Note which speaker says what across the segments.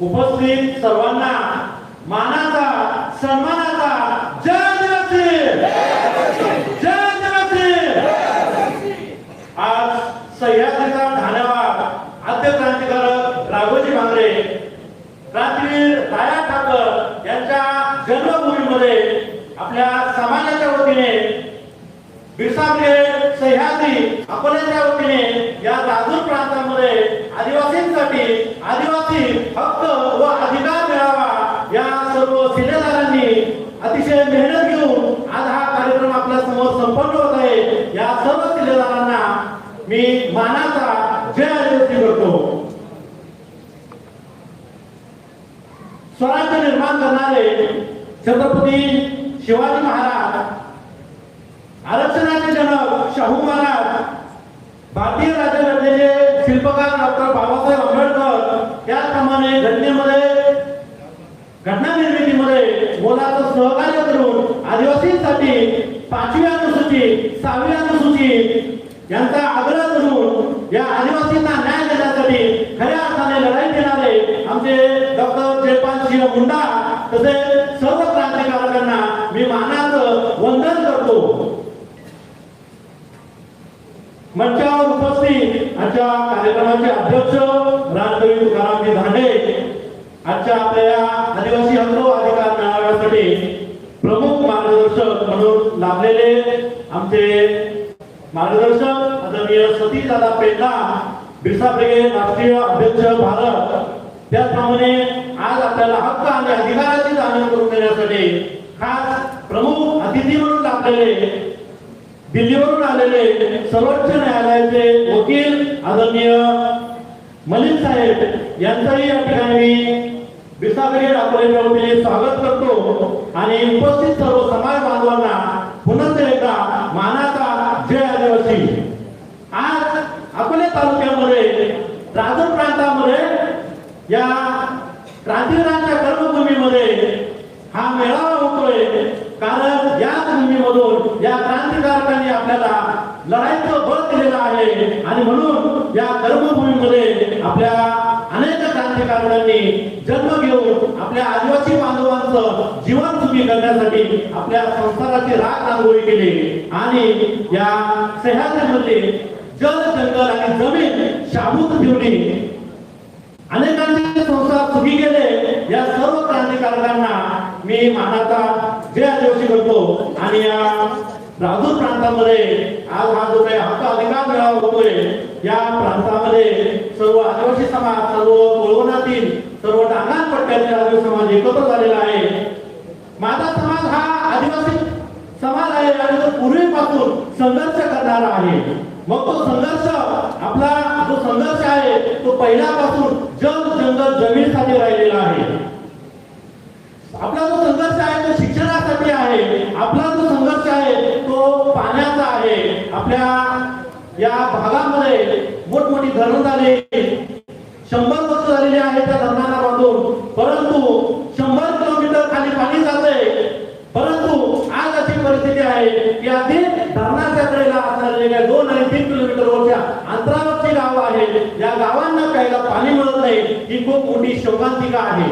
Speaker 1: उपस्थित सर्वांना मानाचा सन्मानाचा जय आदिवासी जय आदिवासी आज सह्याद्रीचा ठाण्यावा आद्य क्रांतिकारक राघोजी भांगरे क्रांतीवीर राया ठाकर यांच्या जन्मभूमीमध्ये आपल्या समाजाच्या वतीने बिरसा सह्याद्री. अकोल्याच्या वतीने या राजूर प्रांतामध्ये आदिवासींसाठी आदिवासी हक्क व अधिकार मिळावा. या सर्व शिलेदारांनी अतिशय मेहनत घेऊन आज हा कार्यक्रम आपल्यासमोर संपन्न होत आहे. या सर्व शिलेदारांना मी मानाचा जय आदिवासी करतो स्वराज्य निर्माण करणारे छत्रपती शिवाजी महाराज आरक्षणाचे जनक शाहू महाराज भारतीय राज्यघटनेचे शिल्पकार डॉक्टर बाबासाहेब आंबेडकर त्याचप्रमाणे घटनेमध्ये घटना निर्मितीमध्ये मोलाचं सहकार्य करून आदिवासींसाठी पाचवी अनुसूची सहावी अनुसूची यांचा आग्रह करून या आदिवासींना न्याय देण्यासाठी खऱ्या अर्थाने लढाई देणारे आमचे डॉक्टर जयपाल सिंह मुंडा तसेच सर्व क्रांतिकारकांना मी मानाचं वंदन करतो मंचावर उपस्थित आजच्या कार्यक्रमाचे अध्यक्ष राजकवी तुकारामजी धांडे आजच्या आपल्या आदिवासी हक्क अधिकार मेळाव्यासाठी प्रमुख मार्गदर्शक म्हणून लाभलेले आमचे मार्गदर्शक आदरणीय सतीश दादा पेंडा बिरसा ब्रिगेड राष्ट्रीय अध्यक्ष भारत. त्याचप्रमाणे आज आपल्याला हक्क आणि अधिकाराची जाणीव करून देण्यासाठी खास प्रमुख अतिथी म्हणून लाभलेले दिल्लीवरून आलेले सर्वोच्च न्यायालयाचे वकील आदरणीय मलिक साहेब यांचाही या ठिकाणी विसागरी दाखवलेल्या वतीने स्वागत करतो. आणि उपस्थित सर्व समाज बांधवांना पुन्हा एकदा मानाचा जय आदिवासी. आज अकोले तालुक्यामध्ये राजन प्रांतामध्ये या क्रांतिवीरांच्या कर्मभूमीमध्ये हा मेळावा होतोय कारण या भूमीमधून या क्रांतिकारकांनी आपल्याला लढाईचं बळ दिलेलं आहे आणि म्हणून या कर्मभूमीमध्ये आपल्या अनेक क्रांतिकारकांनी जन्म घेऊन आपल्या आदिवासी बांधवांचं जीवन सुखी करण्यासाठी आपल्या संसाराची राग रांगोळी केली. आणि या सह्याद्रीमध्ये जल जंगल आणि जमीन शाबूत ठेवली. अनेकांचे संसार सुखी गेले. या सर्व क्रांतिकारकांना मी मानाचा जय आदिवासी करतो आणि या राजूर प्रांतामध्ये आज हा जो काही हक्क अधिकार मिळावा होतोय या प्रांतामध्ये सर्व आदिवासी समाज सर्व कोळवणातील सर्व डांगाण पट्ट्यातील आदिवासी समाज एकत्र झालेला आहे. माझा समाज हा आदिवासी समाज आहे आणि तो पूर्वीपासून संघर्ष करणारा आहे. मग तो संघर्ष आपला जो संघर्ष आहे तो पहिल्यापासून जग जंगल जमीनसाठी राहिलेला आहे आपला जो संघर्ष आहे तो शिक्षणासाठी आहे आपला जो संघर्ष आहे तो पाण्याचा आहे आपल्या या भागामध्ये मोठमोठी धरण झाले शंभर वर्ष झालेली आहे त्या धरणाला बांधून परंतु शंभर किलोमीटर खाली पाणी जाते परंतु आज अशी परिस्थिती आहे की आधी धरणाच्या कडेला असलेल्या दोन आणि तीन किलोमीटरवरच्या अंतरावरची गाव आहेत या गावांना प्यायला पाणी मिळत नाही. ही खूप मोठी शोकांतिका आहे.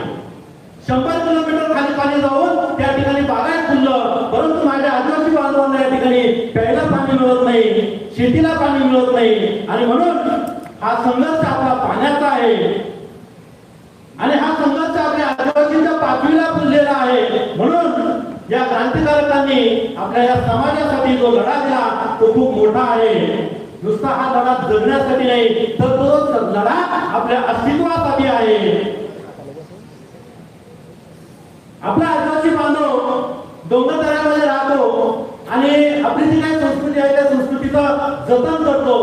Speaker 1: शंभर किलोमीटर खाली पाणी जाऊन त्या ठिकाणी बागायत खुललं परंतु माझ्या आदिवासी बांधवांना या ठिकाणी प्यायला पाणी मिळत नाही शेतीला पाणी मिळत नाही. आणि म्हणून हा संघर्ष आपला पाण्याचा आहे. आणि हा संघर्ष आपल्या आदिवासींच्या पाचवीला फुललेला आहे. म्हणून या क्रांतिकारकांनी आपल्या या समाजासाठी जो लढा दिला तो खूप मोठा आहे. नुसता हा लढा जगण्यासाठी नाही तर तो लढा आपल्या अस्तित्वासाठी आहे. आपला आदिवासी बांधव डोंगरदऱ्यामध्ये राहतो आणि आपली जी काही संस्कृती आहे त्या संस्कृतीचं जतन करतो.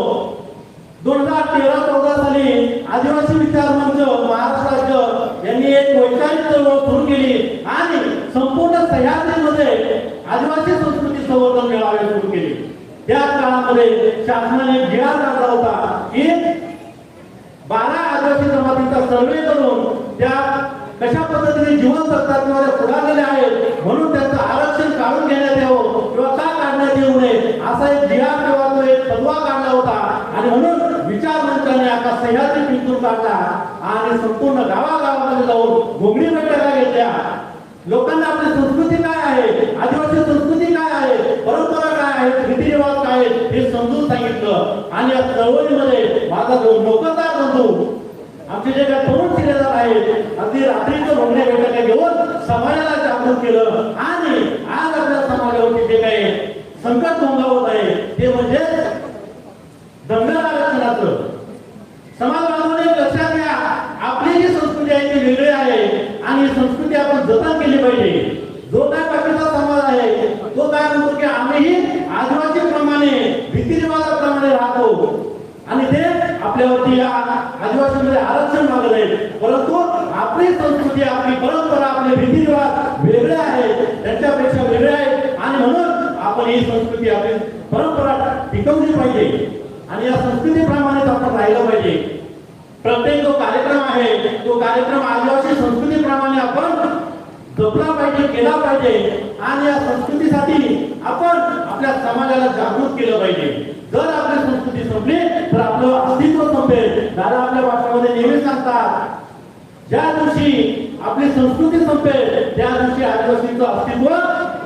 Speaker 1: दोन हजार तेरा चौदा साली आदिवासी विचार मंच महाराष्ट्र राज्य यांनी एक वैचारिक चळवळ सुरू केली आणि संपूर्ण सह्याद्रीमध्ये आदिवासी संस्कृती संवर्धन मेळावे सुरू केले. त्या काळामध्ये शासनाने जी काढला होता. की बारा आदिवासी जमातींचा सर्वे करून त्या कशा पद्धतीने जीवन जगतात किंवा पुढारलेले आहेत म्हणून त्यांचं आरक्षण काढून घेण्यात यावं. येऊ नये असा एक जी किंवा तो एक पदवा काढला होता. आणि म्हणून विचार मंचाने आता सह्याद्री पिंतूर काढला आणि संपूर्ण गावागावामध्ये जाऊन घोंगडी बैठका घेतल्या. लोकांना आपली संस्कृती काय आहे? आदिवासी संस्कृती काय आहे? परंपरा काय आहेत रीतिरिवाज काय आहेत? हे समजून सांगितलं. आणि या चळवळीमध्ये माझा जो नोकरदार बंधू आमचे जे काही तरुण शिलेदार आहेत अगदी रात्रीचं भोंगडे बैठका घेऊन समाजाला जागृत केलं. आणि आज आपल्या समाजावरती जे काही संकट मंगावत आहे. ते म्हणजे दंगल आरक्षणाचं समाज बांधवांनी लक्षात घ्या. आपली जी संस्कृती आहे ती वेगळी आहे आणि ही संस्कृती आपण जतन केली पाहिजे. जो काय बाकीचा समाज आहे तो काय म्हणतो की आम्हीही आदिवासी प्रमाणे रीतिरिवाजाप्रमाणे राहतो. आणि ते आपल्यावरती या आदिवासीमध्ये आरक्षण मागत आहेत. परंतु आपली संस्कृती आपली परंपरा आपले रीतिरिवाज वेगळे आहेत त्यांच्यापेक्षा वेगळे आहेत आणि म्हणून आपण ही संस्कृती आपली परंपरा टिकवली पाहिजे आणि या संस्कृतीप्रमाणेच आपण राहिलं पाहिजे. प्रत्येक जो कार्यक्रम आहे तो कार्यक्रम आदिवासी संस्कृतीप्रमाणे आपण जपला पाहिजे केला पाहिजे आणि या संस्कृतीसाठी आपण आपल्या समाजाला जागृत केलं पाहिजे. जर आपली संस्कृती संपली तर आपलं अस्तित्व संपेल. दादा आपल्या भाषणामध्ये नेहमी सांगतात ज्या दिवशी आपली संस्कृती संपेल त्या दिवशी आदिवासीचं अस्तित्व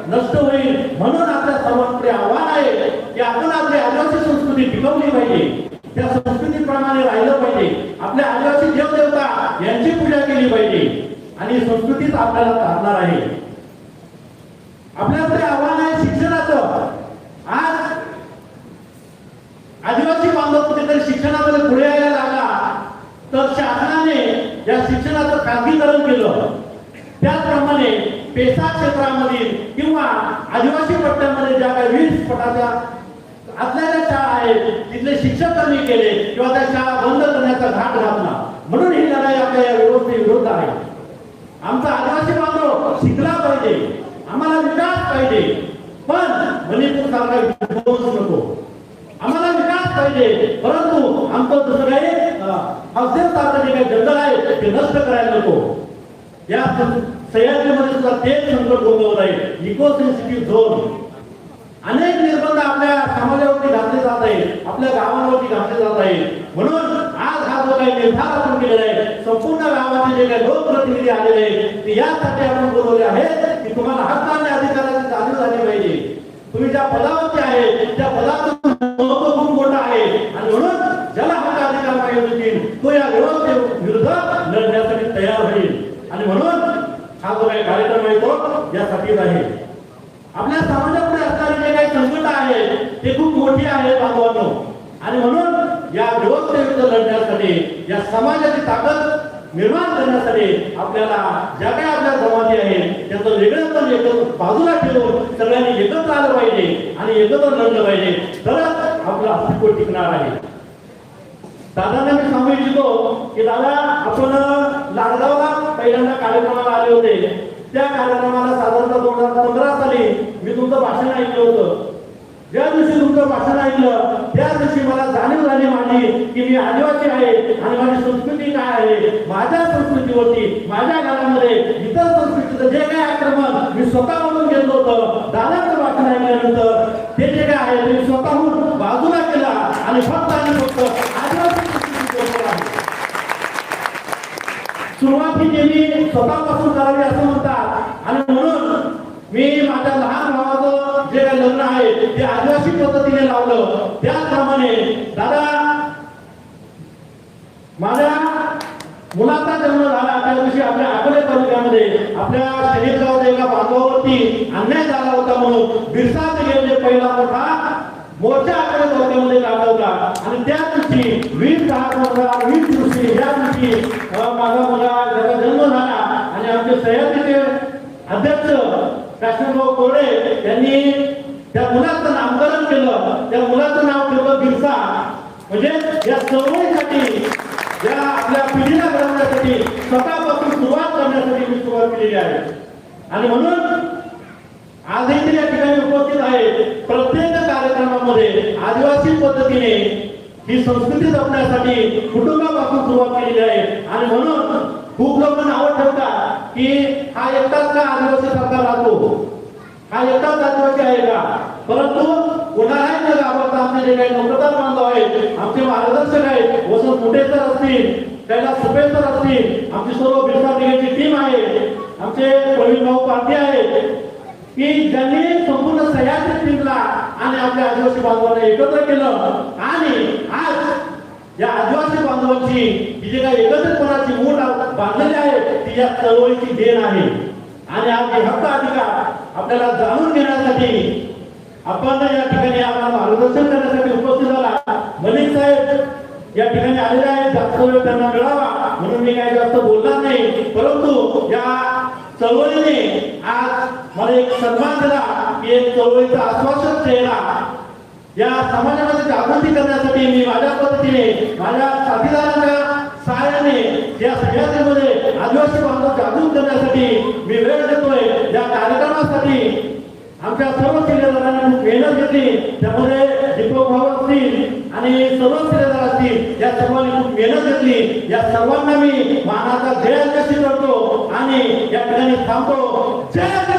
Speaker 1: नष्ट होईल म्हणून आपल्या सर्वांकडे आव्हान आहे की आपण आपली आदिवासी संस्कृती टिकवली पाहिजे. त्या संस्कृतीप्रमाणे राहिलं पाहिजे. आपल्या आदिवासी देवदेवता यांची पूजा केली पाहिजे. आणि संस्कृतीच आपल्याला चालणार आहे. आपल्याकडे आव्हान आहे शिक्षणाचं. आज आदिवासी बांधव कुठेतरी शिक्षणामध्ये पुढे यायला लागला तर शासनाने या शिक्षणाचं खाजगीकरण केलं. त्याचप्रमाणे पेसा क्षेत्रामधील किंवा आदिवासी पट्ट्यामध्ये ज्या काही वीस पटाच्या आतल्या ज्या शाळा आहेत तिथले शिक्षक कमी केले किंवा त्या शाळा बंद करण्याचा घाट घातला. म्हणून ही लढाई आपल्या या व्यवस्थेविरुद्ध आहे. आमचा आदिवासी बांधव शिकला पाहिजे आम्हाला विकास पाहिजे पण मणिपूर सारखा विध्वंस नको. आम्हाला विकास पाहिजे परंतु आमचं दुसरं काही अवसेल सारखं जे काही जंगल आहे ते नष्ट करायला नको. या सह्याद्रीमध्ये सुद्धा तेच संकट भोगवत आहे. Eco sensitive zone. अनेक निर्बंध आपल्या समाजावरती घातले जात आहेत. आपल्या गावांवरती घातले जात आहेत. म्हणून आज हा जो काही निर्धार आपण केलेला आहे संपूर्ण गावाचे जे काही लोकप्रतिनिधी आलेले आहेत ते यासाठी आपण बोलवले आहेत की तुम्हाला हक्क आणि अधिकाराची जाणीव झाली पाहिजे. तुम्ही ज्या पदावरती आहे त्या पदावर महत्त्व खूप मोठं आहे आणि म्हणून ज्याला हक्क अधिकार पाहिजे होतील तो या व्यवस्थेविरुद्ध लढण्यासाठी तयार होईल आणि म्हणून हा जो काही कार्यक्रम आहे तो यासाठीच आहे आपल्या समाजामध्ये असणारे जे काही संकट आहेत ते खूप मोठी आहेत बांधवांनो आणि म्हणून या व्यवस्थेविरुद्ध लढण्यासाठी या समाजाची ताकद निर्माण करण्यासाठी आपल्याला ज्या काही आपल्या समाधी आहेत त्याचं वेगळं एकत्र बाजूला ठेवून सगळ्यांनी एकत्र आलं पाहिजे आणि एकत्र लढलं पाहिजे. तरच आपलं अस्तित्व टिकणार आहे. दादांना मी सांगू इच्छितो की दादा आपण लाडगावला पहिल्यांदा कार्यक्रमाला आले होते. त्या कार्यक्रमाला साधारणतः दोन हजार पंधरा साली मी तुमचं भाषण ऐकलं होतं. ज्या दिवशी तुमचं भाषण ऐकलं त्या दिवशी मला जाणीव झाली माझी की मी आदिवासी आहे आणि माझी संस्कृती काय आहे? माझ्या संस्कृतीवरती माझ्या घरामध्ये इतर संस्कृतीचं जे काय आक्रमण मी स्वतः म्हणून घेतलं होतं. दादांचं भाषण ऐकल्यानंतर ते जे काय आहे ते मी स्वतःहून बाजूला केला आणि फक्त आणि फक्त आदिवासी संस्कृती बोलतो आहे. सुरुवात ही नेहमी स्वतःपासून करावी असं म्हणतात. आणि म्हणून मी माझ्या लहान भावाचं जे काही लग्न आहे ते आदिवासी पद्धतीने लावलं. त्याचप्रमाणे दादा माझ्या मुलाचा जन्म झाला. त्या दिवशी आपल्या अकोले तालुक्यामध्ये आपल्या शहीद गावाच्या एका बांधवावरती अन्याय झाला होता म्हणून बिरसा गेले पहिला मोठा मोठ्या अकोले तालुक्यामध्ये काढला आणि त्या दिवशी वीस दहा वीस दिवशी या दिवशी माझा मुला त्याचा जन्म झाला. आणि आमचे सह्याद्रीचे अध्यक्ष काश्मीरभाऊ कोडे यांनी त्या मुलाचं नामकरण केलं. त्या मुलाचं नाव ठेवलं दिवसा म्हणजे या चळवळीसाठी या आपल्या पिढीला घडवण्यासाठी स्वतःपासून सुरुवात करण्यासाठी मी सुरुवात केलेली आहे. आणि म्हणून आजही या ठिकाणी कार्यक्रमामध्ये आदिवासी पद्धतीने ही संस्कृती जपण्यासाठी कुटुंबापासून सुरुवात केलेली आहे. आणि म्हणून खूप लोक नावं ठेवतात की हा एकटाच का आदिवासी सरकार राहतो? हा एकटाच आदिवासी आहे का? परंतु कोणालाही न घाबरता आमचे जे काही नम्रता बांधव आहेत आमचे मार्गदर्शक आहेत वसंत मोठे सर असतील त्याला सुपे सर असतील आमची सर्व बिरसा आमचे प्रवीण भाऊ पांडे आहेत की ज्यांनी संपूर्ण सह्याद्री टीमला आणि आपल्या आदिवासी बांधवांना एकत्र केलं. आणि आज या आदिवासी बांधवांची ही जे काही एकत्रितपणाची मूठ बांधलेली आहे ती या चळवळीची देण आहे. आणि आपले हक्क अधिकार आपल्याला जाणून घेण्यासाठी आपण या ठिकाणी आम्हाला मार्गदर्शन करण्यासाठी उपस्थित झाला. मलिक साहेब या ठिकाणी आलेले आहेत. जास्त वेळ त्यांना मिळावा. म्हणून मी काही जास्त बोलणार नाही. परंतु या चळवळीने आज मला एक सन्मान दिला. की एक चळवळीचं आश्वासन ते या समाजामध्ये जागृती करण्यासाठी मी माझ्या पद्धतीने माझ्या साथीदारांच्या सहाय्याने या सह्याद्रीमध्ये आदिवासी बांधव जागृत करण्यासाठी मी वेळ देतोय. या कार्यक्रमासाठी आमच्या सर्व शिलेदारांनी खूप मेहनत घेतली. त्यामध्ये दीपक भाऊ असतील आणि सर्व शिलेदार असतील या सर्वांनी खूप मेहनत घेतली. या सर्वांना मी मानाचा जय करतो आणि या ठिकाणी थांबतो. जय